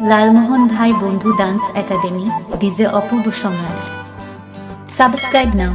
লালমোহন ভাই বন্ধু dance academy DJ অপূর্ব সম্রাট। সাবস্ক্রাইব নাও।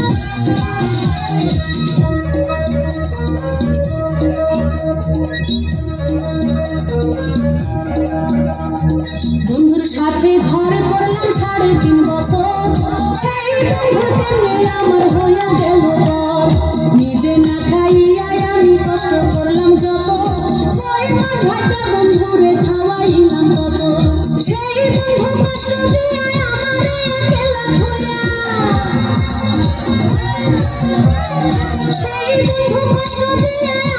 বন্ধুর সাথে ভর করলাম সাড়ে তিন বছর। সেই বন্ধুকে আমার হইয়া গেল নিজে না খাইয়া আমি কষ্ট করলাম যত। ওই মাছ ভাজা বন্ধুরে খাওয়াইলাম কত সেই বন্ধু কষ্ট দিয়ে আমার একলা খোয়া সেই বন্ধু কষ্ট দিয়ে